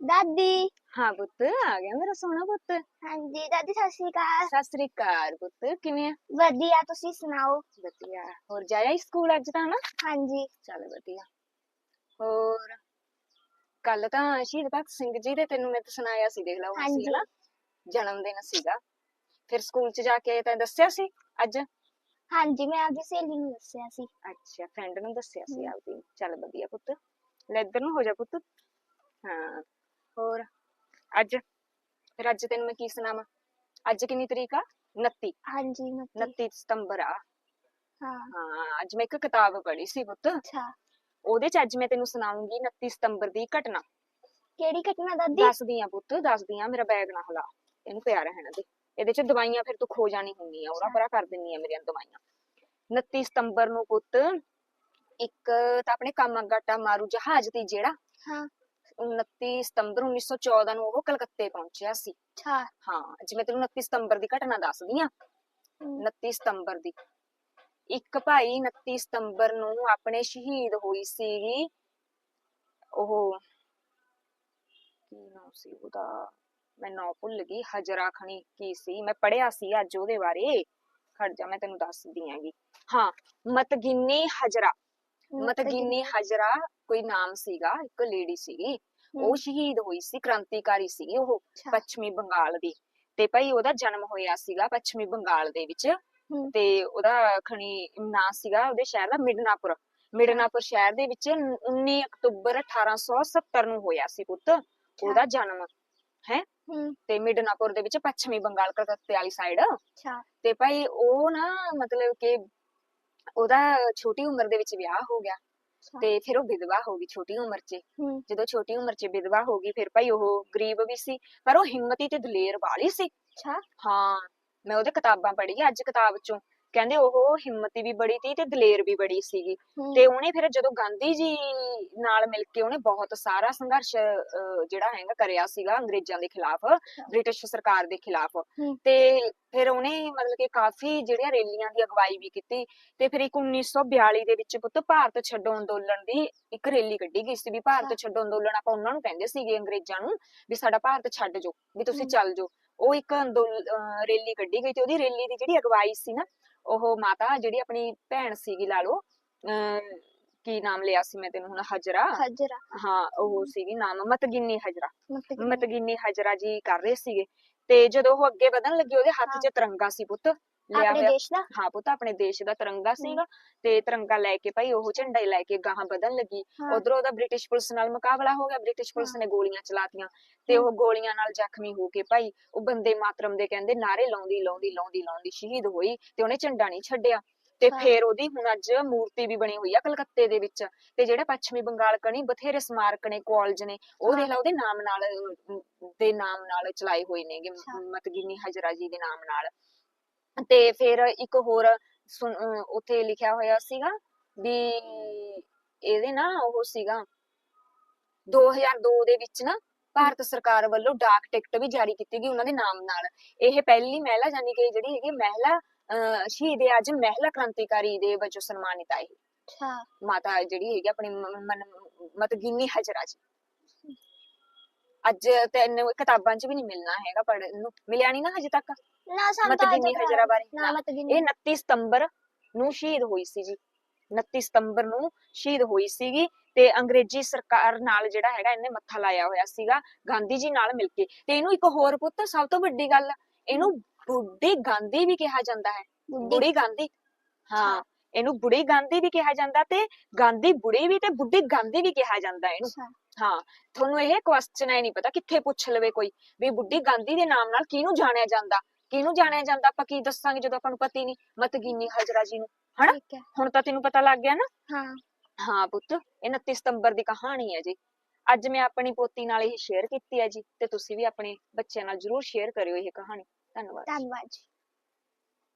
ਦਾਦੀ? ਹਾਂ ਪੁੱਤ ਆ ਗਿਆ ਮੇਰਾ ਸੋਹਣਾ ਪੁੱਤ। ਹਾਂਜੀ ਦਾਦੀ ਸਤਿ ਸ਼੍ਰੀ ਅਕਾਲ। ਸਤਿ ਸ੍ਰੀ ਅਕਾਲ ਪੁੱਤ ਕਿਵੇਂ ਆ? ਵਧੀਆ ਤੁਸੀਂ ਸੁਣਾਓ? ਵਧੀਆ ਹੋਰ ਜਾਇਆ ਸਕੂਲ ਅੱਜ ਤਾਂ ਨਾ ਹਾਂਜੀ। ਚੱਲ ਵਧੀਆ। ਹੋਰ ਕੱਲ ਤਾਂ ਸ਼ਹੀਦ ਭਗਤ ਸਿੰਘ ਜੀ ਦੇ ਤੈਨੂੰ ਮੈਂ ਤਾਂ ਸੁਣਾਇਆ ਸੀ ਦੇਖ ਲਾ ਉਹ ਸੀ ਹਾਂਜੀ। ਨਾ ਜਨਮ ਦਿਨ ਸੀਗਾ। ਫਿਰ ਸਕੂਲ ਚ ਜਾ ਕੇ ਤੈਨੂੰ ਦੱਸਿਆ ਸੀ ਅੱਜ? ਹਾਂਜੀ ਮੈਂ ਆਪਦੀ ਸਹੇਲੀ ਨੂੰ ਦੱਸਿਆ ਸੀ। ਅੱਛਾ ਫਰੈਂਡ ਨੂੰ ਦੱਸਿਆ ਸੀ ਹਮ। ਆਪਦੀ। ਚੱਲ ਵਧੀਆ ਪੁੱਤ। ਲੈ ਇੱਧਰ ਨੂੰ ਹੋ ਜਾ ਪੁੱਤ। ਹਾਂ। ਹੋਰ? ਅੱਜ? ਫਿਰ ਅੱਜ ਤੈਨੂੰ ਮੈਂ ਕੀ ਸੁਣਾਵਾਂ? ਅੱਜ ਕਿੰਨੀ ਤਰੀਕ ਆ? 29 ਹਾਂਜੀ ਮਤੀ 29 ਸਤੰਬਰ ਆ। ਹਾਂ। ਹਾਂ ਅੱਜ ਮੈਂ ਇੱਕ ਕਿਤਾਬ ਪੜ੍ਹੀ ਸੀ ਪੁੱਤ। ਅੱਛਾ। ਉਹਦੇ ਚ ਅੱਜ ਮੈਂ ਤੈਨੂੰ ਸੁਣਾਉਂਗੀ 29 ਸਤੰਬਰ ਦੀ ਘਟਨਾ। ਕਿਹੜੀ ਘਟਨਾ ਦਾਦੀ? ਦੱਸਦੀ ਆ ਪੁੱਤ ਦੱਸਦੀ ਆ ਮੇਰਾ ਬੈਗ ਨਾ ਹਿਲਾ। ਇਹਨੂੰ ਪਿਆ ਰਹਿਣ ਦੇ। ਇਹਦੇ ਚ ਦਵਾਈਆਂ ਫਿਰ ਤੂੰ ਖੋ ਜਾਣੀ ਹੁੰਦੀ ਆ ਅੱਛਾ। ਪਰਾ ਕਰ ਦਿੰਨੀ ਆ ਮੇਰੀਆਂ ਦਵਾਈਆਂ। 29 ਸਤੰਬਰ ਨੂੰ ਪੁੱਤ ਇੱਕ ਤਾਂ ਆਪਣੇ ਕਾਮਾਗਾਟਾ ਮਾਰੂ ਜਹਾਜ਼ ਦੀ ਜਿਹੜਾ ਹਾਂ। 29 ਸਤੰਬਰ 1914 ਨੂੰ ਉਹ ਕਲਕੱਤੇ ਪਹੁੰਚਿਆ ਸੀ। ਅੱਛਾ। ਹਾਂ ਮੈਂ ਤੈਨੂੰ 29 ਸਤੰਬਰ ਦੀ ਘਟਨਾ ਦੱਸਦੀ ਆ। ਹਮ, 29 ਸਤੰਬਰ ਦੀ। ਇੱਕ ਭਾਈ 29 ਸਤੰਬਰ ਨੂੰ ਆਪਣੇ ਸ਼ਹੀਦ ਹੋਈ ਸੀਗੀ। ਉਹ ਕੀ ਨਾਮ ਸੀ ਉਹਦਾ? ਮੈਂ ਨਾਂ ਭੁੱਲ ਗਈ। ਹਜਰਾ ਖਣੀ ਕੀ ਸੀ? ਮੈਂ ਪੜਿਆ ਸੀ ਅੱਜ ਉਹਦੇ ਬਾਰੇ। ਖੜ ਜਾ ਮੈਂ ਤੈਨੂੰ ਦੱਸਦੀ ਆਂਗੀ। ਹਾਂ ਮਤਗਿਨੀ ਹਜਰਾ। ਮਤਗਿਨੀ। ਹਜਰਾ ਕੋਈ ਨਾਮ ਸੀਗਾ ਇੱਕ ਲੇਡੀ ਸੀਗੀ। ਉਹ ਸ਼ਹੀਦ ਹੋਈ ਸੀ ਕ੍ਰਾਂਤੀਕਾਰੀ ਸੀਗੀ ਉਹ ਪੱਛਮੀ ਬੰਗਾਲ ਦੀ ਤੇ ਭਾਈ ਉਹਦਾ ਜਨਮ ਹੋਇਆ ਸੀਗਾ ਪੱਛਮੀ ਬੰਗਾਲ ਦੇ ਵਿੱਚ। ਤੇ ਉਹਦਾ ਖਣੀ ਨਾਂ ਸੀਗਾ ਉਹਦੇ ਸ਼ਹਿਰ ਦਾ ਮਿਡਨਾਪੁਰ। ਮਿਡਨਾਪੁਰ ਸ਼ਹਿਰ ਦੇ ਵਿੱਚ 19 ਅਕਤੂਬਰ 1870 ਨੂੰ ਹੋਇਆ ਸੀ ਪੁੱਤ ਉਹਦਾ ਜਨਮ ਹਮ, ਤੇ ਮਿਡਨਾਪੁਰ ਦੇ ਵਿੱਚ ਪੱਛਮੀ ਬੰਗਾਲ ਕਲਕੱਤੇ ਵਾਲੀ ਸਾਈਡ ਅੱਛਾ। ਤੇ ਭਾਈ ਉਹ ਨਾ ਮਤਲਬ ਕਿ ਉਹਦਾ ਛੋਟੀ ਉਮਰ ਦੇ ਵਿੱਚ ਵਿਆਹ ਹੋ ਗਿਆ। ਤੇ ਫਿਰ ਉਹ ਵਿਧਵਾ ਹੋ ਗਈ ਛੋਟੀ ਉਮਰ 'ਚ। ਜਦੋਂ ਛੋਟੀ ਉਮਰ 'ਚ ਵਿਧਵਾ ਹੋ ਗਈ ਫਿਰ ਭਾਈ ਉਹ ਗਰੀਬ ਵੀ ਸੀ ਪਰ ਉਹ ਹਿੰਮਤੀ ਤੇ ਦਲੇਰ ਵਾਲੀ ਸੀ। ਅੱਛਾ। ਹਾਂ ਮੈਂ ਉਹਦੇ ਕਿਤਾਬਾਂ ਪੜ੍ਹੀ ਅੱਜ ਕਿਤਾਬ 'ਚੋਂ। ਕਹਿੰਦੇ ਉਹ ਹਿੰਮਤੀ ਵੀ ਬੜੀ ਸੀ ਤੇ ਦਲੇਰ ਵੀ ਬੜੀ ਸੀਗੀ ਤੇ ਉਹਨੇ ਫਿਰ ਜਦੋਂ ਗਾਂਧੀ ਜੀ ਨਾਲ ਮਿਲ ਕੇ ਉਹਨੇ ਬਹੁਤ ਸਾਰਾ ਸੰਘਰਸ਼ ਜਿਹੜਾ ਹੈਗਾ ਕਰਿਆ ਸੀਗਾ ਅੰਗਰੇਜ਼ਾਂ ਦੇ ਖਿਲਾਫ ਬ੍ਰਿਟਿਸ਼ ਸਰਕਾਰ ਦੇ ਖਿਲਾਫ। ਤੇ ਫਿਰ ਉਹਨੇ ਮਤਲਬ ਕਿ ਕਾਫੀ ਜਿਹੜੀਆਂ ਰੈਲੀਆਂ ਦੀ ਅਗਵਾਈ ਵੀ ਕੀਤੀ ਤੇ ਫਿਰ ਇੱਕ 1942 ਦੇ ਵਿੱਚ ਪੁੱਤ ਭਾਰਤ ਛੱਡੋ ਅੰਦੋਲਨ ਦੀ ਇੱਕ ਰੈਲੀ ਕੱਢੀ ਗਈ ਸੀ ਵੀ ਭਾਰਤ। ਛੱਡੋ ਅੰਦੋਲਨ ਆਪਾਂ ਉਹਨਾਂ ਨੂੰ ਕਹਿੰਦੇ ਸੀਗੇ ਅੰਗਰੇਜ਼ਾਂ ਨੂੰ ਵੀ ਸਾਡਾ ਭਾਰਤ ਛੱਡ ਜਾਓ ਵੀ ਤੁਸੀਂ। ਚੱਲ ਜਾਓ ਉਹ ਇੱਕ ਰੈਲੀ ਕੱਢੀ ਗਈ ਤੇ ਉਹਦੀ ਰੈਲੀ ਦੀ ਜਿਹੜੀ ਅਗਵਾਈ ਸੀ ਨਾ ਉਹ ਮਾਤਾ ਜਿਹੜੀ ਆਪਣੀ ਭੈਣ ਸੀਗੀ ਲਾ ਲਓ ਕੀ ਨਾਮ ਲਿਆ ਸੀ ਮੈਂ ਤੈਨੂੰ ਹੁਣ ਹਜਰਾ? ਹਜਰਾ। ਹਾਂ ਉਹ ਸੀਗੀ ਨਾਮ ਮਤਗਿਨੀ ਹਜਰਾ। ਮਤਗਿਨੀ। ਹਜਰਾ ਜੀ ਕਰ ਰਹੇ ਸੀਗੇ। ਤੇ ਜਦੋਂ ਉਹ ਅੱਗੇ ਵਧਣ ਲੱਗੀ ਉਹਦੇ ਹੱਥ। 'ਚ ਤਿਰੰਗਾ ਸੀ ਪੁੱਤ। ਲਿਆ ਆਪਣੇ ਹੋਇਆ। ਦੇਸ਼ ਦਾ? ਹਾਂ ਪੁੱਤ ਆਪਣੇ ਦੇਸ਼ ਦਾ ਤਿਰੰਗਾ ਸੀਗਾ ਤੇ ਤਿਰੰਗਾ ਲੈ ਕੇ ਭਾਈ ਉਹ ਝੰਡਾ ਹੀ ਲੈ ਕੇ ਗਾਹਾਂ ਵਧਣ ਲੱਗੀ। ਹਾਂ, ਉਧਰੋਂ ਉਹਦਾ ਬ੍ਰਿਟਿਸ਼ ਪੁਲਿਸ ਨਾਲ ਮੁਕਾਬਲਾ ਹੋ ਗਿਆ। ਬ੍ਰਿਟਿਸ਼ ਪੁਲਿਸ ਨੇ ਗੋਲੀਆਂ ਚਲਾਤੀਆਂ ਤੇ ਉਹ ਗੋਲੀਆਂ ਨਾਲ ਜ਼ਖਮੀ ਹੋ ਕੇ ਭਾਈ ਉਹ ਬੰਦੇ ਮਾਤਰਮ ਦੇ ਕਹਿੰਦੇ ਨਾਰੇ ਲਾਉਂਦੀ ਲਾਉਂਦੀ ਲਾਉਂਦੀ ਲਾਉਂਦੀ ਸ਼ਹੀਦ ਹੋਈ ਤੇ ਉਹਨੇ ਝੰਡਾ ਨਹੀਂ ਛੱਡਿਆ। ਤੇ ਹਾਂ। ਫੇਰ ਉਹਦੀ ਹੁਣ ਅੱਜ ਮੂਰਤੀ ਵੀ ਬਣੀ ਹੋਈ ਆ ਕਲਕੱਤੇ ਦੇ ਵਿੱਚ ਤੇ ਜਿਹੜੇ ਪੱਛਮੀ ਬੰਗਾਲ ਕਣੀ ਬਥੇਰੇ ਸਮਾਰਕ ਨੇ ਕਾਲਜ ਨੇ ਉਹ ਦੇਖ ਲਾ ਉਹਦੇ ਨਾਮ ਨਾਲ ਅਹ, ਦੇ ਨਾਮ ਨਾਲ ਚਲਾਏ ਹੋਏ ਨੇਗੇ ਅੱਛਾ। ਮਤਗਿਨੀ ਹਜਰਾ ਜੀ ਦੇ ਨਾਮ ਨਾਲ। ਤੇ ਫਿਰ ਇੱਕ ਹੋਰ ਉੱਥੇ ਲਿਖਿਆ ਹੋਇਆ ਸੀਗਾ ਵੀ ਇਹਦੇ ਨਾ ਉਹ ਸੀਗਾ 2002 ਦੇ ਵਿੱਚ ਨਾ ਭਾਰਤ ਸਰਕਾਰ ਵੱਲੋਂ ਡਾਕ ਟਿਕਟ ਵੀ ਜਾਰੀ ਕੀਤੀ ਗਈ ਉਹਨਾਂ ਦੇ ਨਾਮ ਨਾਲ। ਇਹ ਪਹਿਲੀ ਮਹਿਲਾ ਯਾਨੀ ਕਿ ਜਿਹੜੀ ਹੈਗੀ ਮਹਿਲਾ ਸ਼ਹੀਦ ਅੱਜ ਮਹਿਲਾ ਕ੍ਰਾਂਤੀਕਾਰੀ ਦੇ ਵਜੋਂ ਸਨਮਾਨਿਤ ਆਈ। ਅੱਛਾ। ਮਾਤਾ ਜਿਹੜੀ ਹੈਗੀ ਆਪਣੀ ਮਤਗਿਨੀ ਹਜਰਾ ਜੀ। ਅੱਜ ਤੈਨੂੰ ਕਿਤਾਬਾਂ 'ਚ ਵੀ ਨਹੀਂ ਮਿਲਣਾ ਹੈਗਾ ਪੜ੍ਹਨ ਨੂੰ ਮਿਲਿਆ ਨਹੀਂ ਨਾ ਹਜੇ ਤੱਕ। ਨਾ ਸਾਨੂੰ ਤਾਂ ਮਤਗਿਨੀ ਅੱਜ ਹਜਰਾ ਬਾਰੇ ਨਾ ਨਾ। ਮਤਗਿਨੀ ਇਹ 29 ਸਤੰਬਰ ਨੂੰ ਸ਼ਹੀਦ ਹੋਈ ਸੀ ਜੀ 29 ਸਤੰਬਰ ਨੂੰ ਸ਼ਹੀਦ ਹੋਈ ਸੀਗੀ ਤੇ ਅੰਗਰੇਜ਼ੀ ਸਰਕਾਰ ਨਾਲ ਜਿਹੜਾ ਹੈਗਾ ਇਹਨੇ ਮੱਥਾ ਲਾਇਆ ਹੋਇਆ ਸੀਗਾ ਗਾਂਧੀ ਜੀ ਨਾਲ ਮਿਲ ਕੇ। ਤੇ ਇਹਨੂੰ ਇੱਕ ਹੋਰ ਪੁੱਤ ਸਭ ਤੋਂ ਵੱਡੀ ਗੱਲ ਇਹਨੂੰ ਬੁੱਢੀ ਗਾਂਧੀ ਵੀ ਕਿਹਾ ਜਾਂਦਾ ਹੈ। ਬੁੱਢੀ। ਗਾਂਧੀ। ਹਾਂ। ਇਹਨੂੰ ਬੁੜੀ ਗਾਂਧੀ ਵੀ ਕਿਹਾ ਜਾਂਦਾ ਤੇ ਗਾਂਧੀ ਬੁੜੀ ਵੀ ਤੇ ਬੁੱਢੀ ਗਾਂਧੀ ਵੀ ਕਿਹਾ ਜਾਂਦਾ ਇਹਨੂੰ। ਹਾਂ ਤੁਹਾਨੂੰ ਇਹ ਕੁਐਸਚਨ ਹੈ ਨਹੀਂ ਪਤਾ ਕਿੱਥੇ ਪੁੱਛ ਲਵੇ ਕੋਈ ਵੀ ਬੁੱਢੀ ਗਾਂਧੀ ਦੇ ਨਾਮ ਨਾਲ ਕਿਹਨੂੰ ਜਾਣਿਆ ਜਾਂਦਾ? ਕਿਹਨੂੰ ਜਾਣਿਆ ਜਾਂਦਾ? ਆਪਾਂ ਕੀ ਦੱਸਾਂਗੇ ਜਦੋਂ ਆਪਾਂ ਨੂੰ ਪਤਾ ਹੀ ਨਹੀਂ? ਮਤਗੀਨੀ ਹਜਰਾ ਜੀ ਨੂੰ। ਹਨਾ? ਠੀਕ ਹੈ। ਹੁਣ ਤਾਂ ਤੈਨੂੰ ਪਤਾ ਲੱਗ ਗਿਆ ਨਾ? ਹਾਂ। ਹਾਂ ਪੁੱਤ ਇਹ 29 ਸਤੰਬਰ ਦੀ ਕਹਾਣੀ ਹੈ ਜੀ। ਅੱਜ ਮੈਂ ਆਪਣੀ ਪੋਤੀ ਨਾਲ ਇਹ ਸ਼ੇਅਰ ਕੀਤੀ ਹੈ ਜੀ ਤੇ ਤੁਸੀਂ ਵੀ ਆਪਣੇ ਬੱਚਿਆਂ ਨਾਲ ਜਰੂਰ ਸ਼ੇਅਰ ਕਰਿਓ ਇਹ ਕਹਾਣੀ। ਧੰਨਵਾਦ ਧੰਨਵਾਦ ਜੀ।